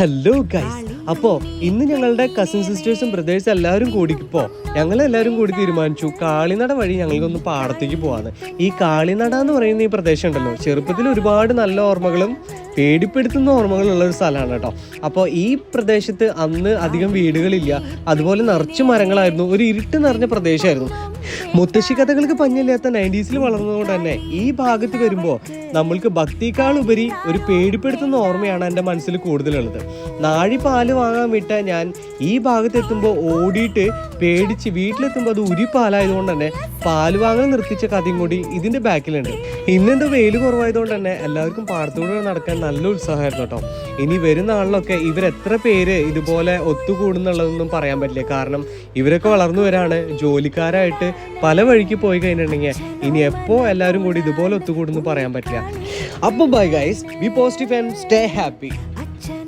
Hello guys അപ്പോൾ ഇന്ന് ഞങ്ങളുടെ കസിൻ സിസ്റ്റേഴ്സും ബ്രദേഴ്സും എല്ലാവരും കൂടിപ്പോ ഞങ്ങൾ എല്ലാവരും കൂടി തീരുമാനിച്ചു കാളിനട വഴി ഞങ്ങൾക്കൊന്ന് പാടത്തേക്ക് പോവാന്ന്. ഈ കാളിനട എന്ന് പറയുന്ന ഈ പ്രദേശം ഉണ്ടല്ലോ ചെറുപ്പത്തിൽ ഒരുപാട് നല്ല ഓർമ്മകളും പേടിപ്പെടുത്തുന്ന ഓർമ്മകളുള്ള ഒരു സ്ഥലമാണ് കേട്ടോ. അപ്പോൾ ഈ പ്രദേശത്ത് അന്ന് അധികം വീടുകളില്ല അതുപോലെ നിറച്ച് മരങ്ങളായിരുന്നു ഒരു ഇരുട്ട് നിറഞ്ഞ പ്രദേശമായിരുന്നു. മുത്തശ്ശി കഥകൾക്ക് പഞ്ഞില്ലാത്ത നയന്റീസിൽ വളർന്നതുകൊണ്ട് തന്നെ ഈ ഭാഗത്ത് വരുമ്പോൾ നമ്മൾക്ക് ഭക്തിക്കാളുപരി ഒരു പേടിപ്പെടുത്തുന്ന ഓർമ്മയാണ് എന്റെ മനസ്സിൽ കൂടുതലുള്ളത്. നാഴി വാങ്ങാൻ വിട്ട ഞാൻ. ഈ ഭാഗത്ത് എത്തുമ്പോൾ ഓടിയിട്ട് പേടിച്ച് വീട്ടിലെത്തുമ്പോൾ അത് ഉരി പാലായതുകൊണ്ട് തന്നെ പാൽ വാങ്ങാൻ നിർത്തിച്ച കഥയും കൂടി ഇതിന്റെ ബാക്കിലുണ്ട്. ഇന്നെന്തോ വെയിൽ കുറവായതുകൊണ്ട് തന്നെ എല്ലാവർക്കും പാടത്തൂടെ നടക്കാൻ നല്ല ഉത്സാഹമായിരുന്നു കേട്ടോ. ഇനി വരുന്ന ആളിലൊക്കെ ഇവരെത്ര പേര് ഇതുപോലെ ഒത്തുകൂടുന്നുള്ളതൊന്നും പറയാൻ പറ്റില്ല. കാരണം ഇവരൊക്കെ വളർന്നു വരാണ്. ജോലിക്കാരായിട്ട് പല വഴിക്ക് പോയി കഴിഞ്ഞിട്ടുണ്ടെങ്കിൽ ഇനി എപ്പോൾ എല്ലാവരും കൂടി ഇതുപോലെ ഒത്തുകൂടുന്നു പറയാൻ പറ്റില്ല. അപ്പോൾ bye guys be positive and stay happy